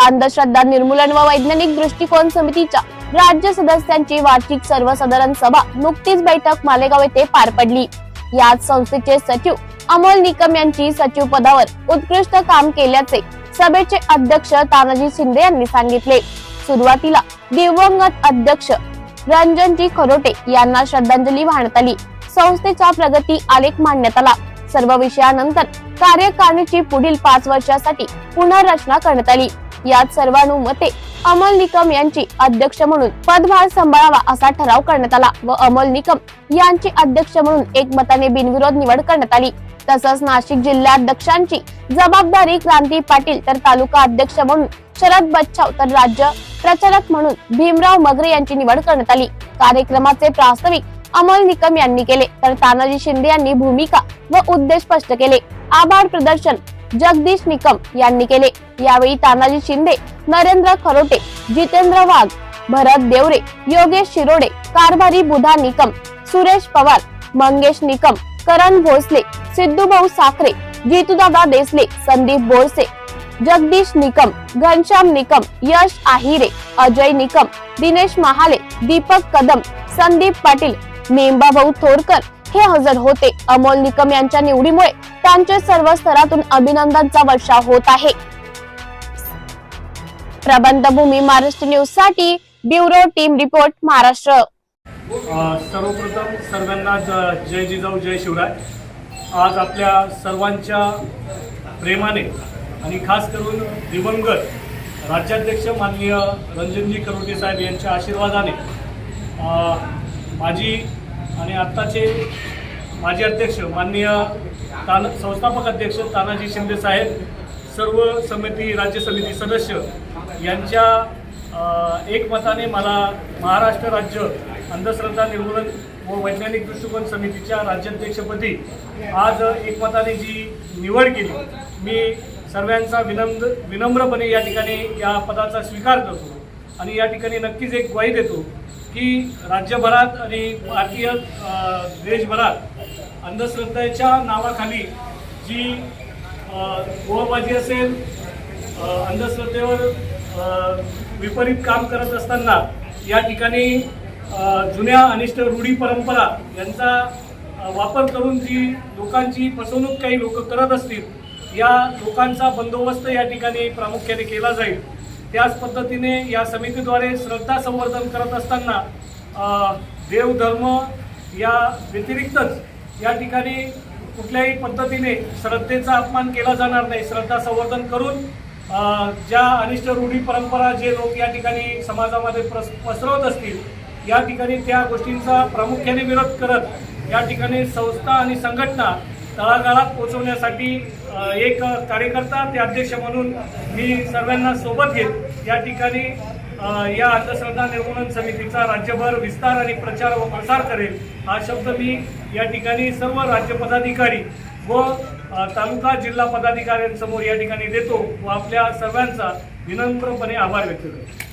अंधश्रद्धा निर्मूलन व वैज्ञानिक दृष्टिकोन समितीच्या राज्य सदस्यांची वार्षिक सर्वसाधारण सभा नुकतीच बैठक मालेगाव येथे पार पडली. यात संस्थेचे सचिव अमोल निकम यांची सचिव पदावर उत्कृष्ट काम केल्याचे सभेचे अध्यक्ष तानाजी शिंदे यांनी सांगितले. सुरुवातीला दिवंगत अध्यक्ष रंजनजी खरोटे यांना श्रद्धांजली वाहण्यात आली. संस्थेचा प्रगती आलेख मांडण्यात आला. सर्व विषयानंतर कार्यकारिणीची पुढील पाच वर्षासाठी पुनर्रचना करण्यात आली. यात सर्वानुमते अमोल निकम यांची अध्यक्ष म्हणून पदभार सांभाळावा असा ठराव करण्यात आला व अमोल निकम यांची अध्यक्ष म्हणून एकमताने बिनविरोध निवड करण्यात आली. तसंच नाशिक जिल्हाध्यक्षांची जबाबदारी क्रांती पाटील तर तालुका अध्यक्ष म्हणून शरद बच्छाव तर राज्य प्रचारक म्हणून भीमराव मगरे यांची निवड करण्यात आली. कार्यक्रमाचे प्रास्ताविक अमोल निकम यांनी केले. तर तानाजी शिंदे यांनी भूमिका व उद्देश स्पष्ट केले. आभार प्रदर्शन जगदीश निकम यांनी केले. यावेळी तानाजी शिंदे नरेंद्र खरोटे जितेंद्र वाघ भरत देवरे योगेश शिरोडे कारभारी बुधा निकम सुरेश पवार मंगेश निकम करण भोसले सिद्धूभाऊ साखरे जितूदादा देसले संदीप बोरसे जगदीश निकम घनश्याम निकम यश आहिरे अजय निकम दिनेश महाले दीपक कदम संदीप पाटील मेंबाभाऊ थोरकर हे हजर होते. अमोल निकम यांच्या निवडीमुळे त्यांचे सर्व स्तरातून अभिनंदनचा वर्षाव होत आहे. प्रबंधभूमी महाराष्ट्र न्यूजसाठी ब्युरो टीम रिपोर्ट महाराष्ट्र. सर्वप्रथम सर्वांना जय जिजाऊ जय शिवराय. आज आपल्या सर्वांच्या प्रेमाने आणि खास करून दिवंगत राज्याध्यक्ष माननीय रंजनजी करोटे साहेब यांच्या आशीर्वादाने माझी आणि आत्ताचे माजी अध्यक्ष माननीय तान संस्थापक अध्यक्ष तानाजी शिंदे साहेब सर्व समिती राज्य समिती सदस्य यांच्या एकमताने मला महाराष्ट्र राज्य अंधश्रद्धा निर्मूलन व वैज्ञानिक दृष्टिकोन समितीच्या राज्याध्यक्षपदी आज एकमताने जी निवड केली मी सर्वांचा विनम्र विनम्रपणे या ठिकाणी या पदाचा स्वीकार करतो. आणि या ठिकाणी नक्कीच एक ग्वाही देतो की राज्यभरात आणि भारतीय देशभरात अंधश्रद्धेच्या नावाखाली जी गोवाबाजी असेल अंधश्रद्धेवर विपरीत काम करत असताना या ठिकाणी जुन्या अनिष्ट रूढी परंपरा यांचा वापर करून जी लोकांची फसवणूक काही लोक करत असतील या लोकांचा बंदोबस्त या ठिकाणी प्रामुख्याने केला जाईल. त्याच पद्धतीने या समितीद्वारे श्रद्धा संवर्धन करत असताना देवधर्म या व्यतिरिक्तच या ठिकाणी कुठल्याही पद्धतीने श्रद्धेचा अपमान केला जाणार नाही. श्रद्धा संवर्धन करून ज्या अनिष्ट रूढी परंपरा जे लोक या ठिकाणी समाजामध्ये प्रस पसरवत असतील या ठिकाणी त्या गोष्टींचा प्रामुख्याने विरोध करत या ठिकाणी संस्था आणि संघटना तळागाळात पोहोचवण्यासाठी एक कार्यकर्ता ते अध्यक्ष म्हणून मी सर्वांना सोबत घेत या ठिकाणी या अंधश्रद्धा निर्मूलन समितीचा राज्यभर विस्तार आणि प्रचार व प्रसार करेल हा शब्द मी या ठिकाणी सर्व राज्य पदाधिकारी व तालुका जिल्हा पदाधिकाऱ्यांसमोर या ठिकाणी देतो व आपल्या सर्वांचा विनम्रपणे आभार व्यक्त करतो.